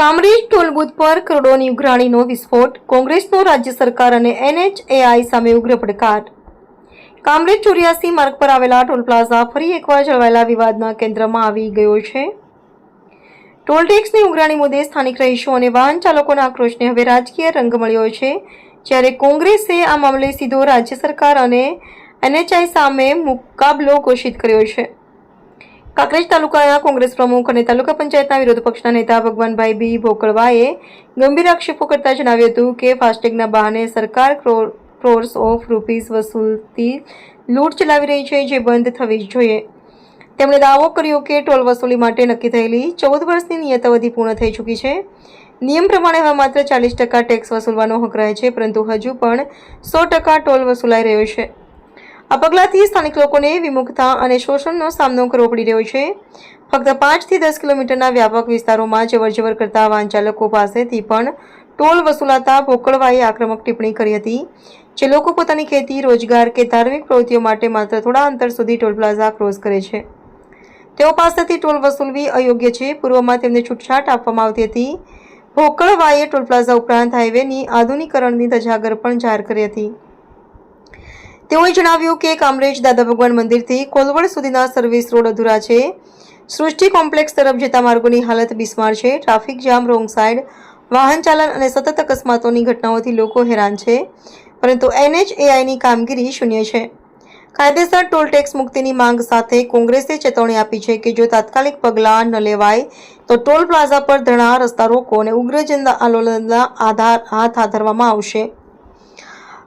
કામરેજ ટોલબૂથ પર કરોડોની ઉઘરાણીનો વિસ્ફોટ, કોંગ્રેસનો રાજ્ય સરકાર અને એનએચએઆઈ સામે ઉગ્ર પડકાર. કામરેજ ચોર્યાસી માર્ગ પર આવેલા ટોલ પ્લાઝા ફરી એકવાર જળવાયેલા વિવાદના કેન્દ્રમાં આવી ગયો છે. ટોલ ટેક્સની ઉઘરાણી મુદ્દે સ્થાનિક રહીશો અને વાહન ચાલકોના આક્રોશને હવે રાજકીય રંગ મળ્યો છે. જ્યારે કોંગ્રેસે આ મામલે સીધો રાજ્ય સરકાર અને એનએચઆઈ સામે મુકાબલો ઘોષિત કર્યો છે. કાંકરેજ તાલુકાના કોંગ્રેસ પ્રમુખ અને તાલુકા પંચાયતના વિરોધ પક્ષના નેતા ભગવાનભાઈ બી ભોકળવાએ ગંભીર આક્ષેપો કરતા જણાવ્યું હતું કે ફાસ્ટેગના બહાને સરકાર ક્રો- ક્રોર્સ ઓફ રૂપીઝ વસૂલતી લૂંટ ચલાવી રહી છે જે બંધ થવી જ જોઈએ. તેમણે દાવો કર્યો કે ટોલ વસૂલી માટે નક્કી થયેલી ચૌદ વર્ષની નિયતાવધિ પૂર્ણ થઈ ચૂકી છે. નિયમ પ્રમાણે હવે માત્ર ચાલીસ ટકા ટેક્સ વસૂલવાનો હક રહે છે, પરંતુ હજુ પણ સો ટકા ટોલ વસૂલાઈ રહ્યો છે. આ પગલાંથી સ્થાનિક લોકોને વિમુખતા અને શોષણનો સામનો કરવો પડી રહ્યો છે. ફક્ત પાંચથી દસ કિલોમીટરના વ્યાપક વિસ્તારોમાં જવરજવર કરતા વાહન ચાલકો પાસેથી પણ ટોલ વસૂલાતા ભોકળવાએ આક્રમક ટિપ્પણી કરી હતી, જે લોકો પોતાની ખેતી, રોજગાર કે ધાર્મિક પ્રવૃત્તિઓ માટે માત્ર થોડા અંતર સુધી ટોલ પ્લાઝા ક્રોસ કરે છે. તેઓ પાસેથી ટોલ વસૂલવી અયોગ્ય છે. પૂર્વમાં તેમને છૂટછાટ આપવામાં આવતી હતી. ભોકળવાએ ટોલ પ્લાઝા ઉપરાંત હાઈવેની આધુનિકરણની ધજાગર પણ જાહેર કરી હતી. તેઓએ જણાવ્યું કે કામરેજ દાદા ભગવાન મંદિરથી કોલવડ સુધીના સર્વિસ રોડ અધૂરા છે. સૃષ્ટિ કોમ્પ્લેક્સ તરફ જતા માર્ગોની હાલત બિસ્માર છે. ટ્રાફિક જામ રોંગ સાઈડ, વાહન ચાલન અને સતત અકસ્માતોની ઘટનાઓથી લોકો હેરાન છે. પરંતુ એનએચએઆઈની કામગીરી શૂન્ય છે. કાયદેસર ટોલ ટેક્સ મુક્તિની માંગ સાથે કોંગ્રેસે ચેતવણી આપી છે કે જો તાત્કાલિક પગલાં ન લેવાય, તો ટોલ પ્લાઝા પર ધરણા, રસ્તા રોકો અને ઉગ્ર આંદોલનના આધાર હાથ ધરવામાં આવશે.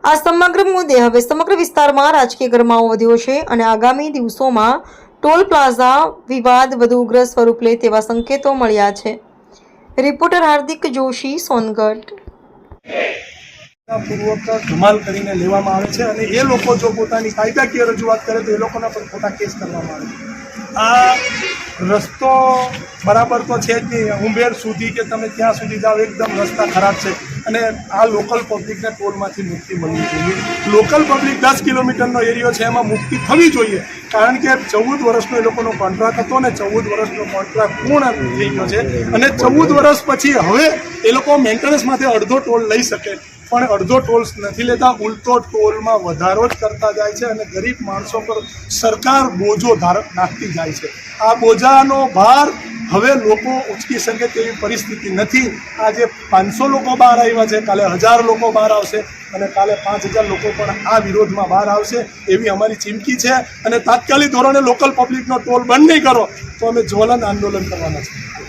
આ સમગ્ર મુદ્દે હવે સમગ્ર વિસ્તારમાં રાજકીય ગરમાવો વધ્યો છે અને આગામી દિવસોમાં ટોલ પ્લાઝા વિવાદ વધુ ઉગ્ર સ્વરૂપ લે તેવા સંકેતો મળ્યા છે. રિપોર્ટર હાર્દિક જોશી, સોનગઢ. પૂર્વક ધમાલ કરીને લેવામાં આવે છે અને એ લોકો જો પોતાની કાયદાકીય રજૂઆત કરે તો એ લોકોના પર ખોટા કેસ કરવામાં આવે છે. આ રસ્તો બરાબર તો છે જ નહીં. ઉંબેર સુધી કે તમે ત્યાં સુધી જાઓ, એકદમ રસ્તા ખરાબ છે. અને આ લોકલ પબ્લિકને ટોલમાંથી મુક્તિ મળવી જોઈએ. લોકલ પબ્લિક દસ કિલોમીટરનો એરિયો છે, એમાં મુક્તિ થવી જોઈએ. કારણ કે ચૌદ વર્ષનો એ લોકોનો કોન્ટ્રાક્ટ હતો ને ચૌદ વર્ષનો કોન્ટ્રાક્ટ પૂર્ણ થઈ ગયો છે. અને ચૌદ વર્ષ પછી હવે એ લોકો મેન્ટેનન્સમાંથી અડધો ટોલ લઈ શકે. પણ અડધો ટોલ્સ નથી લેતા, ઉલટો ટોલમાં વધારો જ કરતા જાય છે અને ગરીબ માણસો પર સરકાર બોજો ધારક નાખતી જાય છે. આ બોજાનો ભાર હવે લોકો ઉચકી શકે તેવી પરિસ્થિતિ નથી. આજે પાંચસો લોકો બહાર આવ્યા છે, કાલે હજાર લોકો બહાર આવશે અને કાલે પાંચ હજાર લોકો પણ આ વિરોધમાં બહાર આવશે એવી અમારી ચીમકી છે. અને તાત્કાલિક ધોરણે લોકલ પબ્લિકનો ટોલ બંધ નહીં કરો, તો અમે જ્વલન આંદોલન કરવાના છે